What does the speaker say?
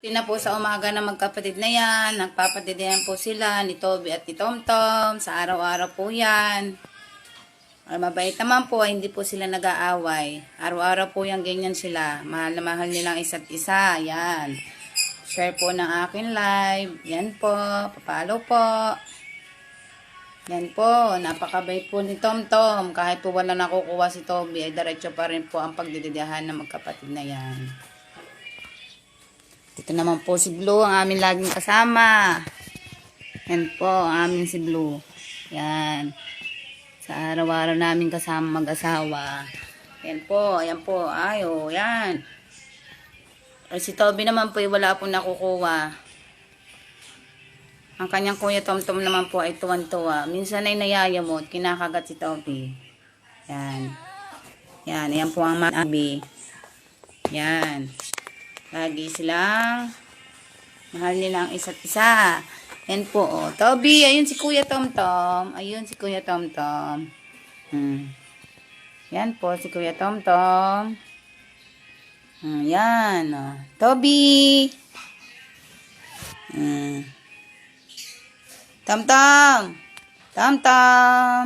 Tina na po sa umaga na magkapatid na yan. Nagpapatidayan po sila ni Toby at ni Tomtom. Sa araw-araw po yan. Ay, mabait naman po, hindi po sila nag-aaway. Araw-araw po yan, ganyan sila. Mahal na mahal nilang isa't isa. Yan. Share po ng akin live. Yan po. Papalo po. Yan po. Napakabait po ni Tomtom. Kahit po wala nakukuha si Toby, ay diretso pa rin po ang pagdididahan ng magkapatid na yan. Ito naman po si Blue, ang aming laging kasama. Yan po, ang aming si Blue. Yan. Sa araw-araw namin kasama mag-asawa. Yan po, yan po. Ay, oh, yan. Ay, si Toby naman po, ay wala po nakukuha. Ang kanyang kuya Tomtom naman po ay tuwan-tuwa. Minsan ay nayayamot, kinakagat si Toby. Yan. Yan, yan po ang manabi. Yan. Lagi silang mahal nila ang isa't isa. Yan po, oh. Toby, ayun si Kuya Tom Tom. Ayun si Kuya Tom Tom. Hmm. Yan po, si Kuya Tom Tom. Hmm, yan, oh. Toby! Hmm. Tom Tom! Tom Tom!